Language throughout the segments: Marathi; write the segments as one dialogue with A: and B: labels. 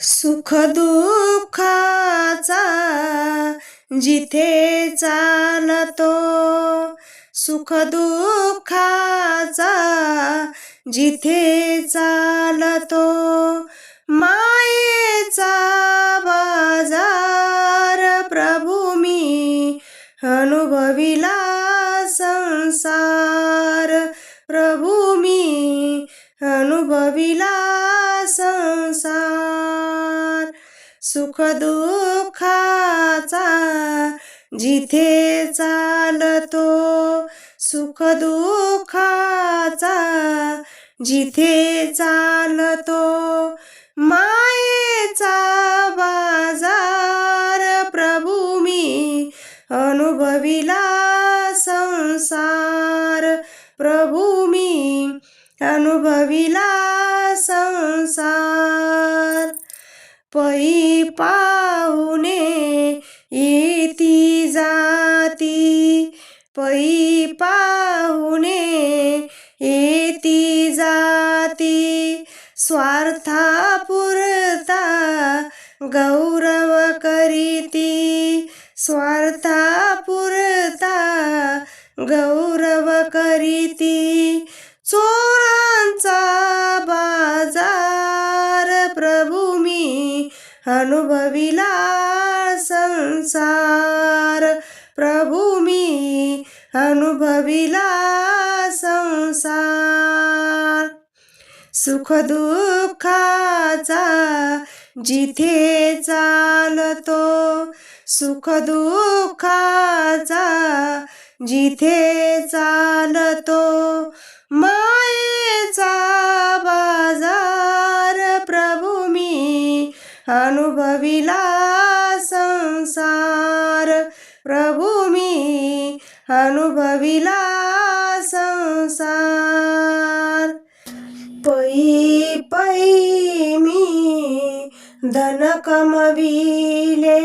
A: सुख दुःखाचा जिथे चालतो सुख दुःखाचा जिथे चालतो मायेचा बाजार प्रभू मी अनुभविला संसार. सुख दुःखाचा जिथे चालतो सुख दुःखाचा जिथे चालतो मायेचा बाजार प्रभू मी अनुभविला संसार प्रभू मी अनुभविला ती जाती पै पाहुणे येती जाती. स्वार्थापुरता गौरव करीती स्वार्थापुरता गौरव करीती. चोरांचा बाजार प्रभू मी अनुभविला संसार प्रभू मी अनुभविला संसार. सुख दुःखाचा जिथे चालतो सुख दुःखाचा जिथे चालतो मायेचा बाजार प्रभू मी अनुभविला संसार. पै पै मी धन कमविले.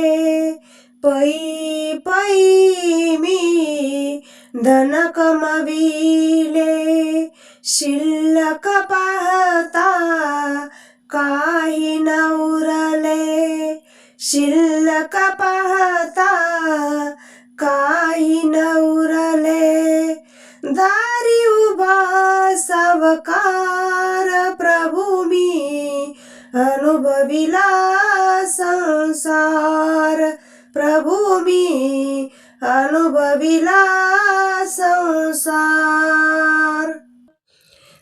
A: पै पै मी धन कमविले. शिल्लक पाहता काही न उरले शिल्लक पाहता काही न उरले उपकार प्रभू मी अनुभविला संसार. प्रभू मी अनुभविला संसार.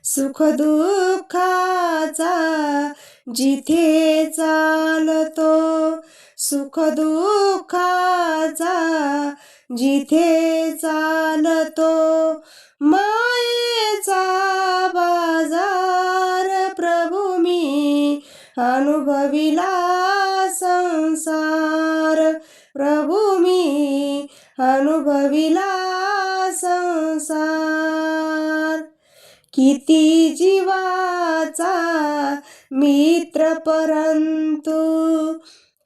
A: सुख दुःखाचा जिथे चालतो सुख दुःखाचा जिथे चालतो मायेचा बाजार प्रभू मी अनुभविला संसार. प्रभू मी अनुभविला संसार. किती जीवाचा मित्र परंतु?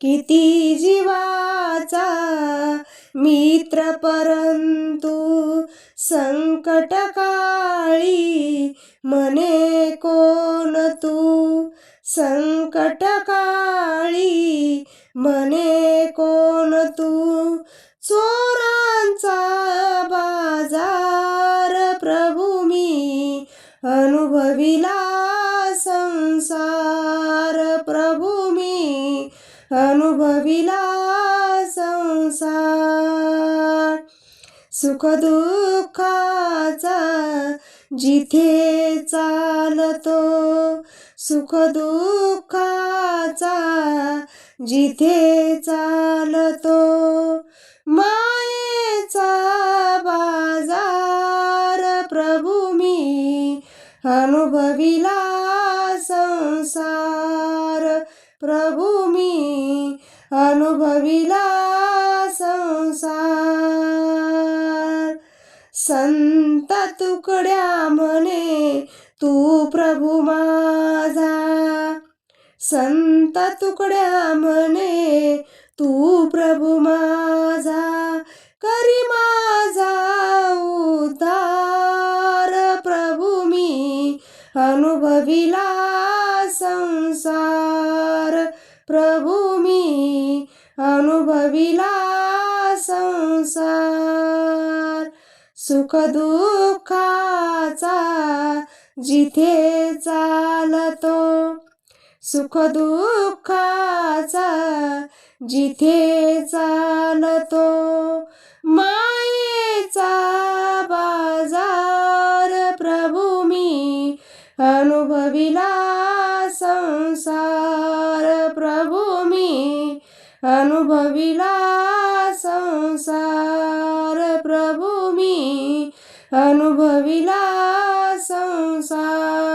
A: किती जीवाचा मित्र परंतु? संकटकाळी म्हणे कोण तू? संकटकाळी म्हणे कोण तू? चोर अनुभविला संसार प्रभू मी. अनुभविला संसार. सुख दुःखाचा जिथे चालतो सुख दुःखाचा जिथे चालतो मा विला संसार प्रभु मी अनुभविला संसार. संत तुकड्या म्हणे तू प्रभु माझा. संत तुकड्या म्हणे तू प्रभु माझा. प्रभू मी अनुभविला संसार. सुख दुःखाचा जिथे चालतो सुख दुःखाचा जिथे चालतो मायेचा बाजार प्रभू मी अनुभविला संसार. अनुभविला संसार प्रभू मी. अनुभविला संसार